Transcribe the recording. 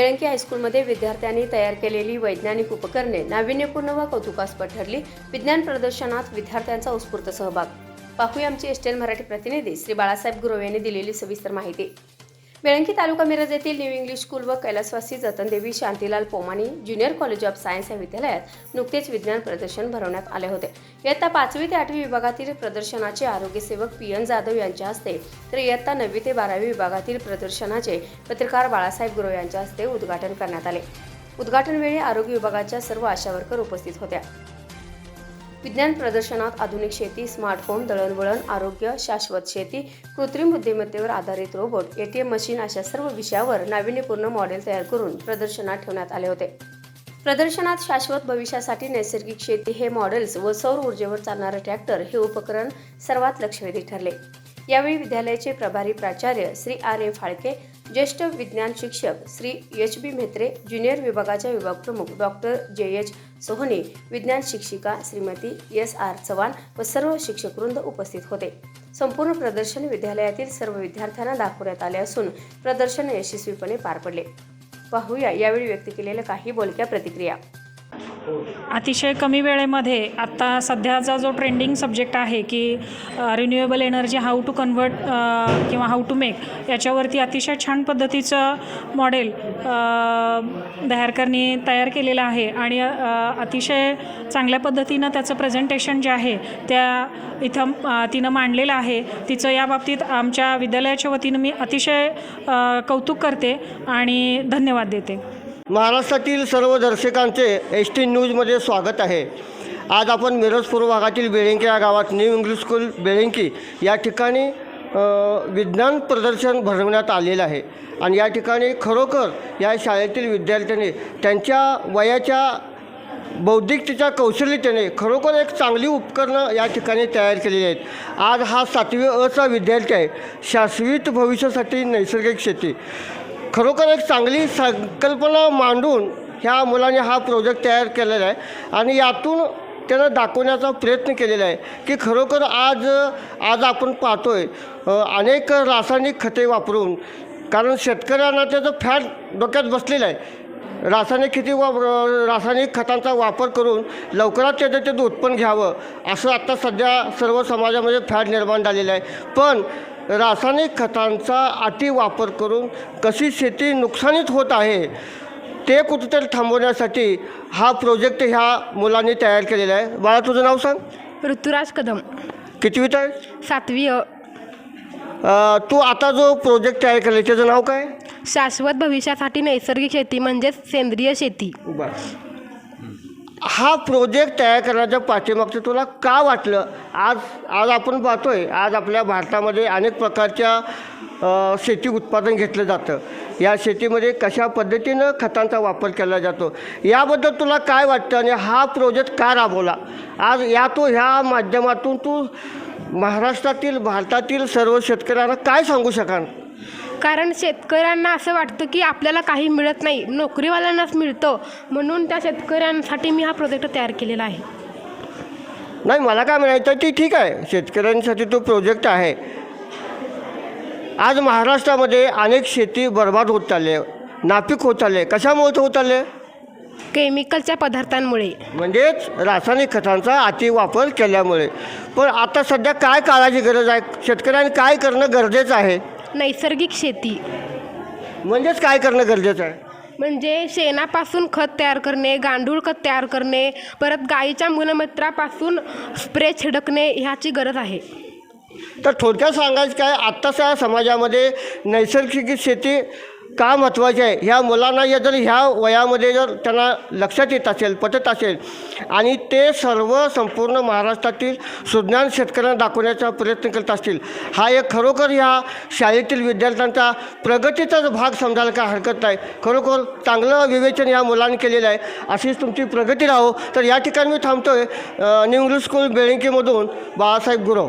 बेळंकी हायस्कूलमध्ये विद्यार्थ्यांनी तयार केलेली वैज्ञानिक उपकरणे नाविन्यपूर्ण व कौतुकास्पद ठरली. विज्ञान प्रदर्शनात विद्यार्थ्यांचा उत्स्फूर्त सहभाग. पाहूया आमची एसटीएन मराठी प्रतिनिधी श्री बाळासाहेब गुरव यांनी दिलेली सविस्तर माहिती. बेळंकी तालुका मिरज येथील न्यू इंग्लिश स्कूल व कैलासवासी Jatandevi Shantilal Pomani junior college of science या विद्यालयात नुकतेच विज्ञान प्रदर्शन भरवण्यात आले होते. इयत्ता पाचवी ते आठवी विभागातील प्रदर्शनाचे आरोग्यसेवक पी एन जाधव यांच्या हस्ते तर इयत्ता नववी ते बारावी विभागातील प्रदर्शनाचे पत्रकार बाळासाहेब गुरव यांच्या हस्ते उद्घाटन करण्यात आले. उद्घाटनवेळी आरोग्य विभागाच्या सर्व आशा वर्कर उपस्थित होत्या. विज्ञान प्रदर्शनात आधुनिक शेती स्मार्ट होम दळणवळण आरोग्य शाश्वत शेती कृत्रिम बुद्धिमत्तेवर आधारित रोबोट एटीएम मशीन अशा सर्व विषयावर नाविन्यपूर्ण मॉडेल तयार करून प्रदर्शनात ठेवण्यात आले होते. प्रदर्शनात शाश्वत भविष्यासाठी नैसर्गिक शेती हे मॉडेल्स व सौर ऊर्जेवर चालणारे ट्रॅक्टर हे उपकरण सर्वात लक्षवेधी ठरले. यावेळी विद्यालयाचे प्रभारी प्राचार्य श्री आर ए फाळके ज्येष्ठ विज्ञान शिक्षक Shri H B Mhetre junior विभागाच्या विभाग प्रमुख डॉक्टर जे एच सोहने विज्ञान शिक्षिका श्रीमती एस आर चव्हाण व सर्व शिक्षकवृंद उपस्थित होते. संपूर्ण प्रदर्शन विद्यालयातील सर्व विद्यार्थ्यांना दाखवण्यात आले असून प्रदर्शन यशस्वीपणे पार पडले. पाहूया यावेळी व्यक्त केलेल्या काही बोलक्या प्रतिक्रिया. अतिशय कमी वेळेमध्ये आत्ता सध्याचा जो ट्रेंडिंग सब्जेक्ट आहे की renewable energy how to convert किंवा हाऊ टू मेक याच्यावरती अतिशय छान पद्धतीचं मॉडेल दहारकरनी तयार केलेलं आहे. आणि अतिशय चांगल्या पद्धतीनं त्याचं प्रेझेंटेशन जे आहे त्या इथं तिनं मांडलेलं आहे. तिचं या बाबतीत आमच्या विद्यालयाच्या वतीनं मी अतिशय कौतुक करते आणि धन्यवाद देते. महाराष्ट्रातील सर्व दर्शकांचे एस टी न्यूजमध्ये स्वागत आहे. आज आपण मिरजपूर भागातील बेळंकी या गावात न्यू इंग्लिश स्कूल बेळंकी या ठिकाणी विज्ञान प्रदर्शन भरवण्यात आलेलं आहे. आणि या ठिकाणी खरोखर या शाळेतील विद्यार्थ्यांनी त्यांच्या वयाच्या बौद्धिकतेच्या कौशल्यतेने खरोखर एक चांगली उपकरणं या ठिकाणी तयार केलेली आहेत. आज हा सातवी अचा विद्यार्थी आहे. शाश्वत भविष्यासाठी नैसर्गिक शेती. खरोखर एक चांगली संकल्पना मांडून ह्या मुलाने हा प्रोजेक्ट तयार केलेला आहे. आणि यातून त्यानं दाखवण्याचा प्रयत्न केलेला आहे की खरोखर आज आज आपण पाहतो आहे अनेक रासायनिक खते वापरून कारण शेतकऱ्यांना त्याचं फॅट डोक्यात बसलेलं आहे. रासायनिक खेती वा रासायनिक खतांचा वापर करून लवकरात त्याचं त्याचं उत्पन्न घ्यावं असं आत्ता सध्या सर्व समाजामध्ये फॅट निर्माण झालेलं आहे. पण रासायनिक खतांचा अति वापर करून कशी शेती नुकसानीत होत आहे ते कुठेतरी थांबवण्यासाठी हा प्रोजेक्ट ह्या मुलांनी तयार केलेला आहे. बाळा तुझं नाव सांग? ऋतुराज कदम. कितवीत आहे सातवी अ. तू आता जो प्रोजेक्ट तयार केला त्याचं नाव काय? शाश्वत भविष्यासाठी नैसर्गिक शेती म्हणजेच सेंद्रिय शेती. हा प्रोजेक्ट तयार करण्याच्या पाठीमागचं तुला का वाटलं? आज आज आपण पाहतो आहे आज आपल्या भारतामध्ये अनेक प्रकारच्या शेती उत्पादन घेतलं जातं. या शेतीमध्ये कशा पद्धतीनं खतांचा वापर केला जातो? याबद्दल तुला काय वाटतं आणि हा प्रोजेक्ट का राबवला? आज या तू ह्या माध्यमातून तू महाराष्ट्रातील भारतातील सर्व शेतकऱ्यांना काय सांगू शकाल? कारण शेतकऱ्यांना असं वाटतं की आपल्याला काही मिळत नाही नोकरीवाल्यांनाच मिळतं म्हणून त्या शेतकऱ्यांसाठी मी हा प्रोजेक्ट तयार केलेला आहे. नाही मला काय म्हणायचं की ठीक आहे शेतकऱ्यांसाठी तो प्रोजेक्ट आहे. आज महाराष्ट्रामध्ये अनेक शेती बर्बाद होत चालली आहे नापीक होत चालली कशामुळे होत चालले केमिकलच्या पदार्थांमुळे. म्हणजेच रासायनिक खतांचा अतिवापर केल्यामुळे. पण आता सध्या काय काळाची गरज आहे? शेतकऱ्यांनी काय करणं गरजेचं आहे? नैसर्गिक शेती. म्हणजेच काय करणं गरजेचं आहे? म्हणजे शेणापासून खत तयार करणे गांडूळ खत तयार करणे परत गाईच्या मूलमूत्रापासून स्प्रे छिडकणे ह्याची गरज आहे. तर थोडक्यात सांगायचं काय आत्ताच्या समाजामध्ये नैसर्गिक शेती का महत्त्वाचे आहे? ह्या मुलांना या जर ह्या वयामध्ये जर त्यांना लक्षात येत असेल पटत असेल आणि ते सर्व संपूर्ण महाराष्ट्रातील सुज्ञान शेतकऱ्यांना दाखवण्याचा प्रयत्न करत असतील हा एक खरोखर ह्या शाळेतील विद्यार्थ्यांचा प्रगतीचाच भाग समजायला काय हरकत नाही. खरोखर चांगलं विवेचन या मुलांनी केलेलं आहे. अशीच तुमची प्रगती राहो. तर या ठिकाणी मी थांबतो आहे न्यू इंग्लिश स्कूल बेळंकीमधून बाळासाहेब गुरव.